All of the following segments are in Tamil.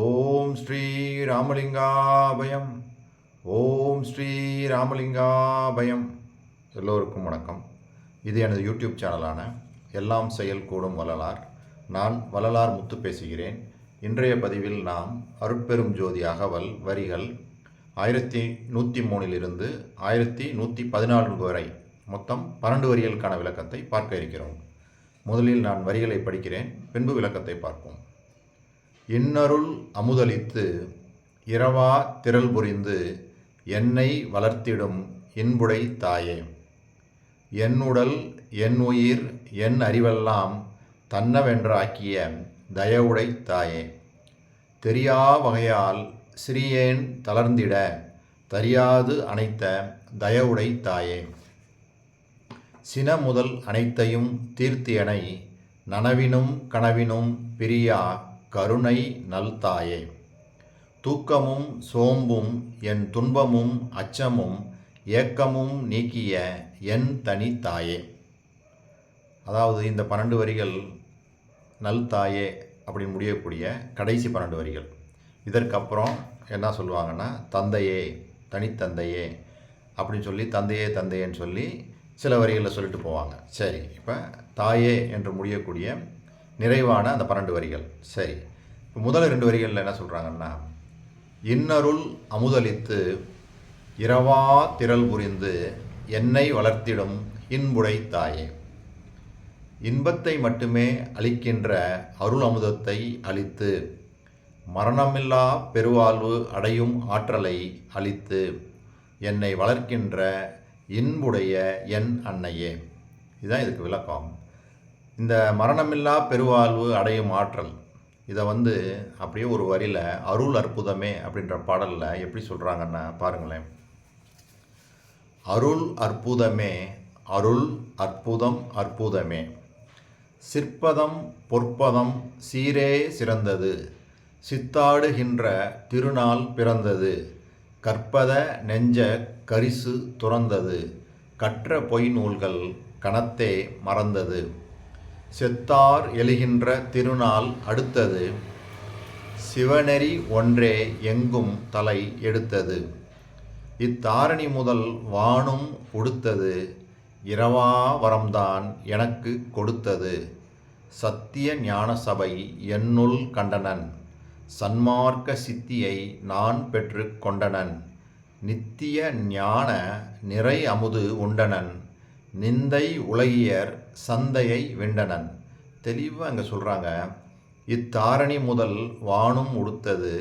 ஓம் ஸ்ரீ ராமலிங்காபயம் ஓம் ஸ்ரீ ராமலிங்காபயம் எல்லோருக்கும் வணக்கம். இது எனது யூடியூப் சேனலான எல்லாம் செயல் கூடும் வள்ளலார். நான் வள்ளலார் முத்து பேசுகிறேன். இன்றைய பதிவில் நாம் அருட்பெரும் ஜோதி அகவல் வரிகள் ஆயிரத்தி நூற்றி மூணிலிருந்து ஆயிரத்தி நூற்றி பதினான்கு வரை மொத்தம் பன்னெண்டு வரிகளுக்கான விளக்கத்தை பார்க்க இருக்கிறோம். முதலில் நான் வரிகளை படிக்கிறேன் பின்பு விளக்கத்தை பார்ப்போம். இன்னருள் அமுதளித்து இரவா திரள் புரிந்து என்னை வளர்த்திடும் இன்புடை தாயே. என்னுடல் என் உயிர் என் அறிவெல்லாம் தன்னவென்றாக்கிய தயவுடை தாயே. தெரியா வகையால் சிறியேன் தளர்ந்திட தரியாது அணைத்த தயவுடை தாயே. சின முதல் அனைத்தையும் தீர்த்தியனை நனவினும் கனவினும் பிரியா கருணை நல்தாயே தூக்கமும் சோம்பும் என் துன்பமும் அச்சமும் ஏக்கமும் நீக்கிய என் தனி தாயே. அதாவது இந்த பன்னெண்டு வரிகள் நல் தாயே அப்படின்னு முடியக்கூடிய கடைசி பன்னெண்டு வரிகள். இதற்கப்புறம் என்ன சொல்லுவாங்கன்னா தந்தையே தனித்தந்தையே அப்படின்னு சொல்லி தந்தையே தந்தையேன்னு சொல்லி சில வரிகளில் சொல்லிட்டு போவாங்க. சரி இப்போ தாயே என்று முடியக்கூடிய நிறைவான அந்த பன்னெண்டு வரிகள். சரி. இப்போ முதல் ரெண்டு வரிகளில் என்ன சொல்கிறாங்கன்னா இன்னருள் அமுதளித்து இரவா திரள் புரிந்து என்னை வளர்த்திடும் இன்புடை தாயே. இன்பத்தை மட்டுமே அளிக்கின்ற அருள் அமுதத்தை அளித்து மரணமில்லா பெருவாழ்வு அடையும் ஆற்றலை அளித்து என்னை வளர்க்கின்ற இன்புடைய என் அன்னையே. இதுதான் இதுக்கு விளக்கம். இந்த மரணமில்லா பெருவாழ்வு அடையும் ஆற்றல் இதை வந்து அப்படியே ஒரு வரியில் அருள் அற்புதமே அப்படின்ற பாடலில் எப்படி சொல்கிறாங்கன்னா பாருங்களேன். அருள் அற்புதமே அருள் அற்புதம் அற்புதமே. சிற்பதம் பொற்பதம் சீரே சிறந்தது சித்தாடுகின்ற திருநாள் பிறந்தது கற்பத நெஞ்ச கரிசு துறந்தது கற்ற பொய் நூல்கள் கணத்தே மறந்தது. செத்தார் எழுகின்ற திருநாள் அடுத்தது சிவநெறி ஒன்றே எங்கும் தலை எடுத்தது. இத்தாரணி முதல் வானும் உடுத்தது இரவா வரம்தான் எனக்கு கொடுத்தது. சத்திய ஞான சபை என்னுள் கண்டனன் சன்மார்க்க சித்தியை நான் பெற்று கொண்டனன். நித்திய ஞான நிறை அமுது உண்டனன். நிந்தை உலகியர் சந்தையை வெண்டனன் தெளிவாக அங்கே சொல்கிறாங்க இத்தாரணி முதல் வானும் உடுத்தது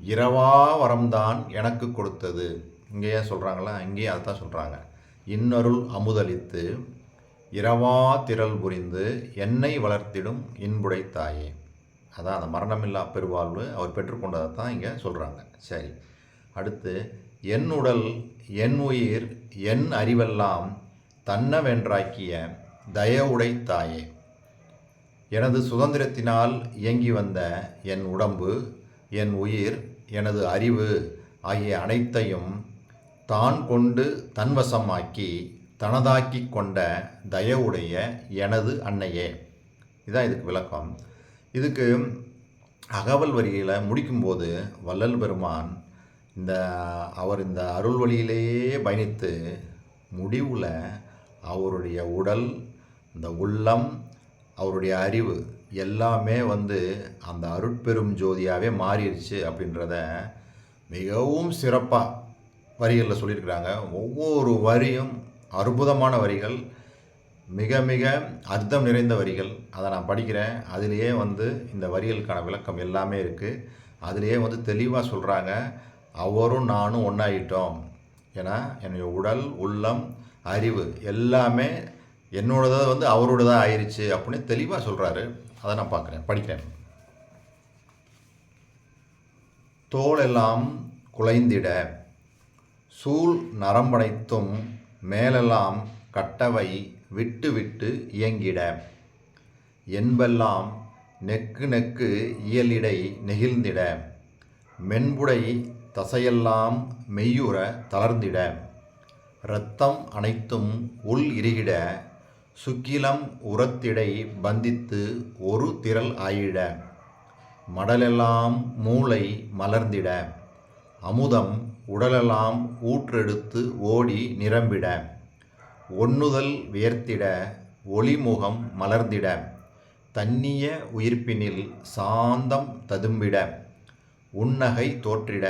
இரவா வரம்தான் எனக்கு கொடுத்தது. இங்கேயே சொல்கிறாங்களா இங்கேயே அதுதான் சொல்கிறாங்க இன்னருள் அமுதளித்து இரவா திரள் புரிந்து என்னை வளர்த்திடும் இன்புடை தாயே. அதான் அந்த மரணமில்லா பெருவாழ்வு அவர் பெற்றுக்கொண்டதை தான் இங்கே சொல்கிறாங்க சரி. அடுத்து என் உடல் என் உயிர் என் அறிவெல்லாம் தன்னவென்றாக்கிய தயவுடை தாயே. எனது சுதந்திரத்தினால் இயங்கி வந்த என் உடம்பு என் உயிர் எனது அறிவு ஆகிய அனைத்தையும் தான் கொண்டு தன்வசமாக்கி தனதாக்கி கொண்ட தயவுடைய எனது அன்னையே. இதான் இதுக்கு விளக்கம். இதுக்கு அகவல் வரியில் முடிக்கும்போது வள்ளல் பெருமான் இந்த அவர் இந்த அருள் வழியிலேயே பயணித்து முடிவில் அவருடைய உடல் இந்த உள்ளம் அவருடைய அறிவு எல்லாமே வந்து அந்த அருட்பெரும் ஜோதியாகவே மாறிடுச்சு அப்படின்றத மிகவும் சிறப்பாக வரிகளில் சொல்லியிருக்கிறாங்க. ஒவ்வொரு வரியும் அற்புதமான வரிகள் மிக மிக அர்த்தம் நிறைந்த வரிகள். அதை நான் படிக்கிறேன். அதிலேயே வந்து இந்த வரிகளுக்கான விளக்கம் எல்லாமே இருக்குது அதிலேயே வந்து தெளிவாக சொல்கிறாங்க அவரும் நானும் ஒன்றாயிட்டோம் ஏன்னா என்னுடைய உடல் உள்ளம் அறிவு எல்லாமே என்னோடதாக வந்து அவரோடதாக ஆயிடுச்சு அப்படின்னு தெளிவாக சொல்கிறாரு அதை நான் பார்க்குறேன் படிக்கிறேன். தோலெல்லாம் குலைந்திட சூழ் நரம்பனைத்தும் மேலெல்லாம் கட்டவை விட்டு விட்டு இயங்கிட என்பெல்லாம் நெக்கு நெக்கு இயலிடை நெகிழ்ந்திட மென்புடை தசையெல்லாம் மெய்யுற தளர்ந்திட. இரத்தம் அனைத்தும் உள் இறுகிட சுக்கிலம் உரத்திடை பந்தித்து ஒரு திரள் ஆயிட. மடலெல்லாம் மூளை மலர்ந்திட அமுதம் உடலெல்லாம் ஊற்றெடுத்து ஓடி நிரம்பிட. ஒண்ணுதல் வியர்த்திட ஒளிமுகம் மலர்ந்திட தன்னிய உயிர்ப்பினில் சாந்தம் ததும்பிட. உன்னகை தோற்றிட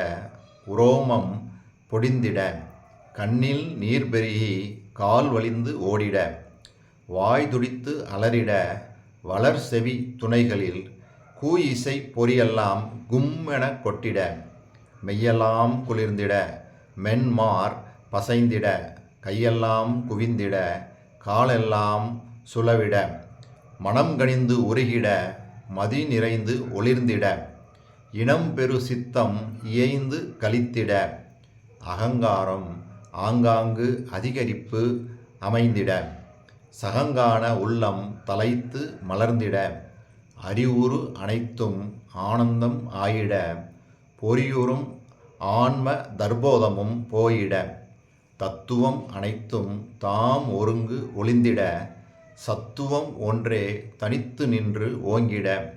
உரோமம் பொடிந்திட. கண்ணில் நீர் பெருகி கால் வலிந்து ஓடிட வாய் துடித்து அலறிட வளர் செவி துணைகளில் கூ இசை பொறியெல்லாம் கும்மென கொட்டிட மெய்யெல்லாம் குளிர்ந்திட மென்மார் பசைந்திட கையெல்லாம் குவிந்திட காலெல்லாம் சுழவிட மனம் கனிந்து உருகிட மதி நிறைந்து ஒளிர்ந்திட இனம் பெரு சித்தம் இயைந்து கழித்திட அகங்காரம் ஆங்காங்கு அதிகரிப்பு அமைந்திட சகங்கான உள்ளம் தலைத்து மலர்ந்திட அறிவுறு அனைத்தும் ஆனந்தம் ஆயிட பொறியுறும் ஆன்ம தர்போதமும் போயிட தத்துவம் அனைத்தும் தாம் ஒருங்கு ஒளிந்திட சத்துவம் ஒன்றே தனித்து நின்று ஓங்கிட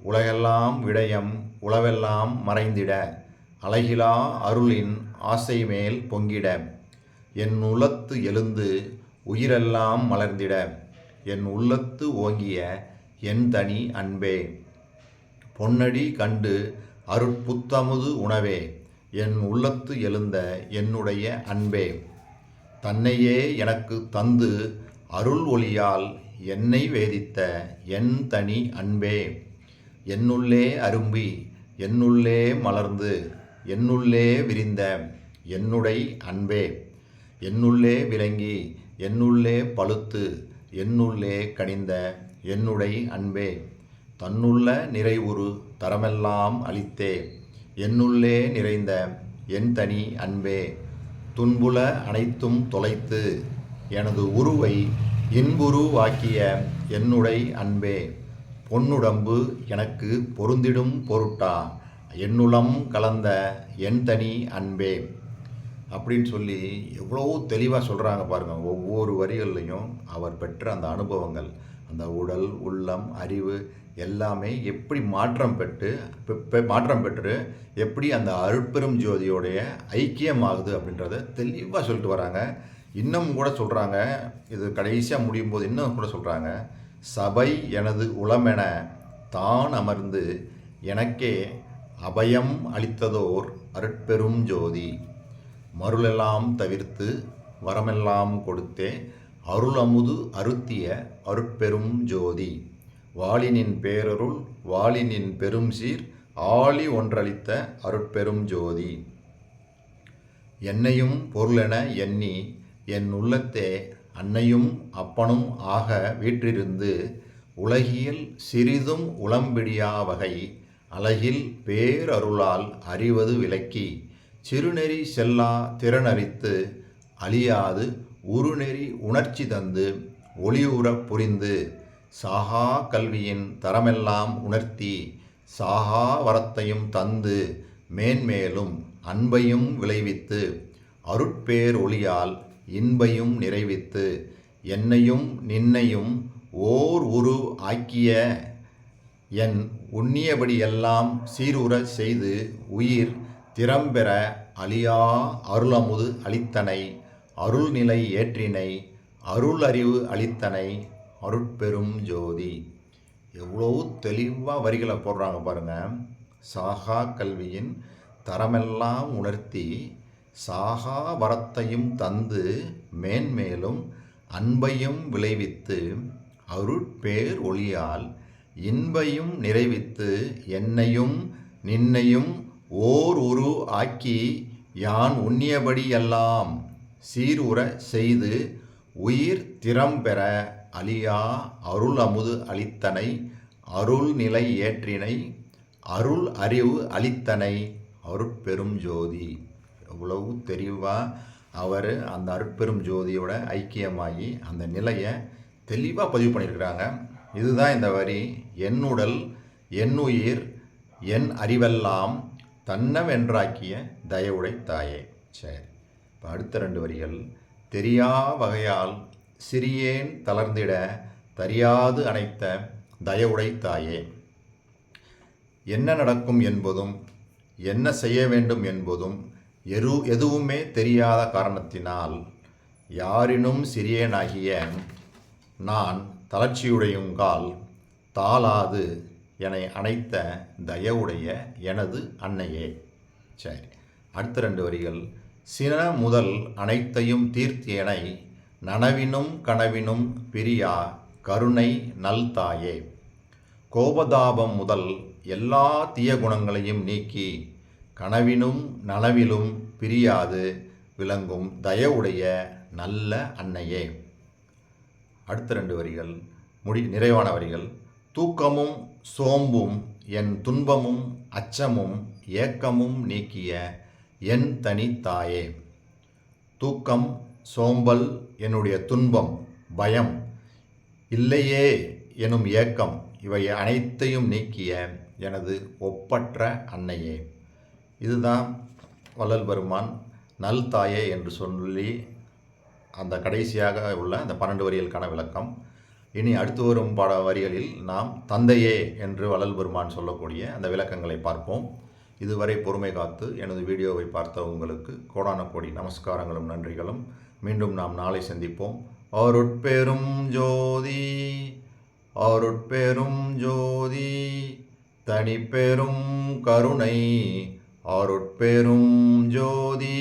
உலகெல்லாம் விடயம் உளவெல்லாம் மறைந்திட. அழகிலா அருளின் ஆசை மேல் பொங்கிட. என் உளத்து எழுந்து உயிரெல்லாம் மலர்ந்திட. என் உள்ளத்து ஓங்கிய என் தனி அன்பே. பொன்னடி கண்டு அருட்புத்தமுது உணவே. என் உள்ளத்து எழுந்த என்னுடைய அன்பே. தன்னையே எனக்கு தந்து அருள் ஒளியால் என்னை வேதித்த என் தனி அன்பே. என்னுள்ளே அரும்பி என்னுள்ளே மலர்ந்து. என்னுள்ளே விரிந்த என்னுடை அன்பே. என்னுள்ளே விளங்கி என்னுள்ளே பழுத்து என்னுள்ளே கனிந்த என்னுடை அன்பே. தன்னுள்ள நிறைவுறு தரமெல்லாம் அளித்தே. என்னுள்ளே நிறைந்த என் தனி அன்பே. துன்புல அனைத்தும் தொலைத்து எனது உருவை இன்புருவாக்கிய என்னுடை அன்பே. பொன்னுடம்பு எனக்கு பொருந்திடும் பொருட்டா. என்னுளம் கலந்த என் தனி அன்பே அப்படின்னு சொல்லி எவ்வளோ தெளிவாக சொல்கிறாங்க பாருங்கள் ஒவ்வொரு வரிகள்லையும் அவர் பெற்ற அந்த அனுபவங்கள் அந்த உடல் உள்ளம் அறிவு எல்லாமே எப்படி மாற்றம் பெற்று பெ- மாற்றம் பெற்று எப்படி அந்த அருட்பெரும் ஜோதியோடைய ஐக்கியமாகுது அப்படின்றத தெளிவாக சொல்லிட்டு வராங்க. இன்னும் கூட சொல்கிறாங்க இது கடைசியாக முடியும் போது இன்னும் கூட சொல்கிறாங்க சபை எனது உளமென தான் அமர்ந்து எனக்கே அபயம் அளித்ததோர் அருட்பெரும் ஜோதி. மருளெல்லாம் தவிர்த்து வரமெல்லாம் கொடுத்தே அருளமுது அருத்திய அருட்பெரும் ஜோதி. வாளினின் பேரருள் வாளினின் பெரும் சீர் ஆளி ஒன்றளித்த அருட்பெரும் ஜோதி. என்னையும் பொருளென எண்ணி என் உள்ளத்தே அன்னையும் அப்பனும் ஆக வீற்றிருந்து உலகியல் சிறிதும் உளம்பிடியா வகை. அழகில் பேரருளால் அறிவது விளக்கி சிறுநெறி செல்லா திறனறித்து அழியாது உருநெறி உணர்ச்சி தந்து ஒளியுறப் புரிந்து சாகா கல்வியின் தரமெல்லாம் உணர்த்தி சாகா வரத்தையும் தந்து மேன்மேலும் அன்பையும் விளைவித்து அருட்பேர் ஒளியால் இன்பையும் நிறைவித்து என்னையும் நின்னையும் ஓர் உரு ஆக்கிய என் உண்ணியபடியெல்லாம் சீருற செய்து உயிர் திறம்பெற அழியா அருளமுது அளித்தனை. அருள்நிலை ஏற்றினை அருள் அறிவு அளித்தனை அருட்பெரும் ஜோதி. எவ்வளோ தெளிவாக வரிகளை போடுறாங்க பாருங்கள் சாகா கல்வியின் தரமெல்லாம் உணர்த்தி சாகா வரத்தையும் தந்து மேன்மேலும் அன்பையும் விளைவித்து அருட்பேர் ஒளியால் இன்பையும் நிறைவித்து என்னையும் நின்னையும் ஓர் உரு ஆக்கி யான் உண்ணியபடியெல்லாம் சீருற செய்து உயிர் திறம்பெற அழியா அருள் அமுது அளித்தனை அருள் நிலை ஏற்றினை அருள் அறிவு அளித்தனை அருட்பெரும் ஜோதி. எவ்வளவு தெளிவாக அவர் அந்த அருட்பெரும் ஜோதியோட ஐக்கியமாகி அந்த நிலையை தெளிவாக பதிவு பண்ணியிருக்கிறாங்க. இதுதான் இந்த வரி. என்னுடல் என்னுயிர் என் அறிவெல்லாம் தன்னவென்றாக்கிய தயவுடை தாயே. சரி இப்போ அடுத்த ரெண்டு வரிகள். தெரியா வகையால் சிறியேன் தளர்ந்திட தரியாது அணைத்த தயவுடை தாயே. என்ன நடக்கும் என்பதும் என்ன செய்ய வேண்டும் என்பதும் எரு எதுவுமே தெரியாத காரணத்தினால் யாரினும் சிறியனாகிய நான் தளர்ச்சியுடையுங்கால் தாளாது என அணைத்த தயவுடைய எனது அன்னையே. சரி அடுத்த ரெண்டு வரிகள். சின முதல் அனைத்தையும் தீர்த்தியனை நனவினும் கனவினும் பிரியா கருணை நல் தாயே. கோபதாபம் முதல் எல்லா தீய குணங்களையும் நீக்கி கனவினும் நனவிலும் பிரியாது விளங்கும் தயவுடைய நல்ல அன்னையே. அடுத்த ரெண்டு வரிகள் முடி நிறைவான வரிகள். தூக்கமும் சோம்பும் என் துன்பமும் அச்சமும் ஏக்கமும் நீக்கிய என் தனி தாயே. தூக்கம் சோம்பல் என்னுடைய துன்பம் பயம் இல்லையே எனும் ஏக்கம் இவை அனைத்தையும் நீக்கிய எனது ஒப்பற்ற அன்னையே. இதுதான் வள்ளல் பெருமான் நல் தாயே என்று சொல்லி அந்த கடைசியாக உள்ள அந்த பன்னெண்டு வரிகளுக்கான விளக்கம். இனி அடுத்து வரும் பாட வரிகளில் நாம் தந்தையே என்று வளல் பெருமான் சொல்லக்கூடிய அந்த விளக்கங்களை பார்ப்போம். இதுவரை பொறுமை காத்து எனது வீடியோவை பார்த்த உங்களுக்கு கோடான கோடி நமஸ்காரங்களும் நன்றிகளும். மீண்டும் நாம் நாளை சந்திப்போம். அருட்பெரும் ஜோதி அருட்பெரும் ஜோதி தனிப்பெரும் கருணை அருட்பெரும் ஜோதி.